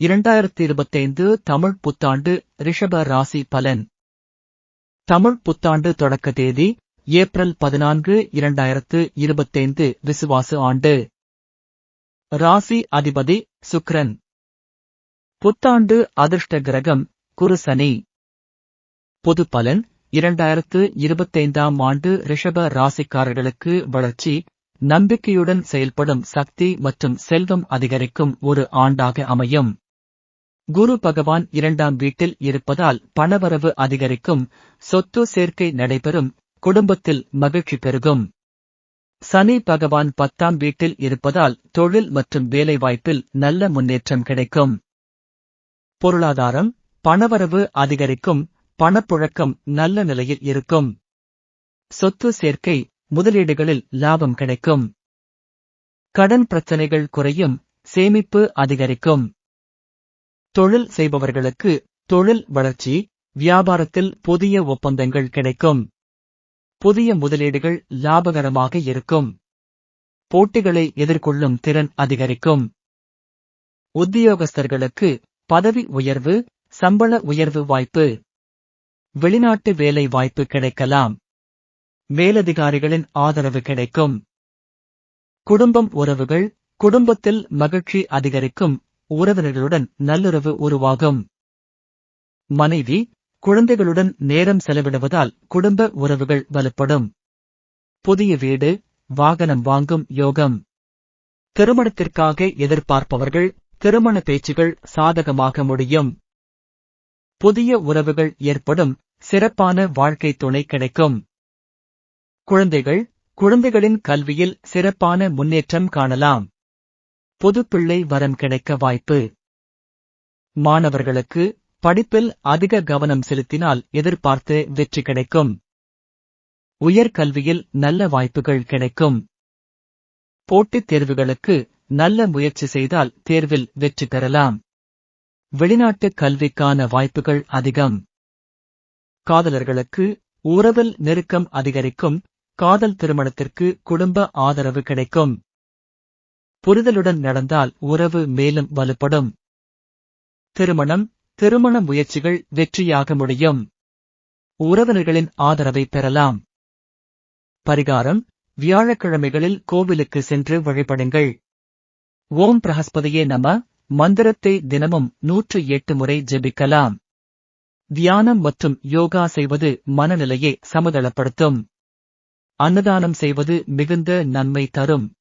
இரண்டாயிரத்தி இருபத்தைந்து தமிழ் புத்தாண்டு ரிஷப ராசி பலன். தமிழ் புத்தாண்டு தொடக்க தேதி ஏப்ரல் பதினான்கு இரண்டாயிரத்து இருபத்தைந்து விசுவாசு ஆண்டு. ராசி அதிபதி சுக்ரன். புத்தாண்டு அதிர்ஷ்ட கிரகம் குருசனி பொது பலன் இரண்டாயிரத்து இருபத்தைந்தாம் ஆண்டு ரிஷப ராசிக்காரர்களுக்கு வளர்ச்சி நம்பிக்கையுடன் செயல்படும் சக்தி மற்றும் செல்வம் அதிகரிக்கும் ஒரு ஆண்டாக அமையும். குரு பகவான் இரண்டாம் வீட்டில் இருப்பதால் பணவரவு அதிகரிக்கும் சொத்து சேர்க்கை நடைபெறும் குடும்பத்தில் மகிழ்ச்சி பெருகும். சனி பகவான் பத்தாம் வீட்டில் இருப்பதால் தொழில் மற்றும் வேலைவாய்ப்பில் நல்ல முன்னேற்றம் கிடைக்கும். பொருளாதாரம் பணவரவு அதிகரிக்கும் பணப்புழக்கம் நல்ல நிலையில் இருக்கும். சொத்து சேர்க்கை முதலீடுகளில் லாபம் கிடைக்கும். கடன் பிரச்சனைகள் குறையும் சேமிப்பு அதிகரிக்கும். தொழில் செய்பவர்களுக்கு தொழில் வளர்ச்சி வியாபாரத்தில் புதிய ஒப்பந்தங்கள் கிடைக்கும். புதிய முதலீடுகள் லாபகரமாக இருக்கும். போட்டிகளை எதிர்கொள்ளும் திறன் அதிகரிக்கும். உத்தியோகஸ்தர்களுக்கு பதவி உயர்வு சம்பள உயர்வு வாய்ப்பு. வெளிநாட்டு வேலை வாய்ப்பு கிடைக்கலாம். மேலதிகாரிகளின் ஆதரவு கிடைக்கும். குடும்பம் உறவுகள் குடும்பத்தில் மகிழ்ச்சி அதிகரிக்கும். உறவினர்களுடன் நல்லுறவு உருவாகும். மனைவி குழந்தைகளுடன் நேரம் செலவிடுவதால் குடும்ப உறவுகள் வலுப்படும். புதிய வீடு வாகனம் வாங்கும் யோகம். திருமணத்திற்காக எதிர்பார்ப்பவர்கள் திருமண பேச்சுகள் சாதகமாக முடியும். புதிய உறவுகள் ஏற்படும் சிறப்பான வாழ்க்கை துணை கிடைக்கும். குழந்தைகள் குழந்தைகளின் கல்வியில் சிறப்பான முன்னேற்றம் காணலாம். புதுப்பிள்ளை வரம் கிடைக்க வாய்ப்பு. மாணவர்களுக்கு படிப்பில் அதிக கவனம் செலுத்தினால் எதிர்பார்த்து வெற்றி கிடைக்கும். உயர்கல்வியில் நல்ல வாய்ப்புகள் கிடைக்கும். போட்டித் தேர்வுகளுக்கு நல்ல முயற்சி செய்தால் தேர்வில் வெற்றி பெறலாம். வெளிநாட்டு கல்விக்கான வாய்ப்புகள் அதிகம். காதலர்களுக்கு உறவில் நெருக்கம் அதிகரிக்கும். காதல் திருமணத்திற்கு குடும்ப ஆதரவு கிடைக்கும். புரிதலுடன் நடந்தால் உறவு மேலும் வலுப்படும். திருமணம் திருமண முயற்சிகள் வெற்றியாக முடியும். உறவினர்களின் ஆதரவை பெறலாம். பரிகாரம் வியாழக்கிழமைகளில் கோவிலுக்கு சென்று வழிபடுங்கள். ஓம் பிரகஸ்பதியே நம மந்திரத்தை தினமும் நூற்று எட்டு முறை ஜெபிக்கலாம். தியானம் மற்றும் யோகா செய்வது மனநிலையை சமதளப்படுத்தும். அன்னதானம் செய்வது மிகுந்த நன்மை தரும்.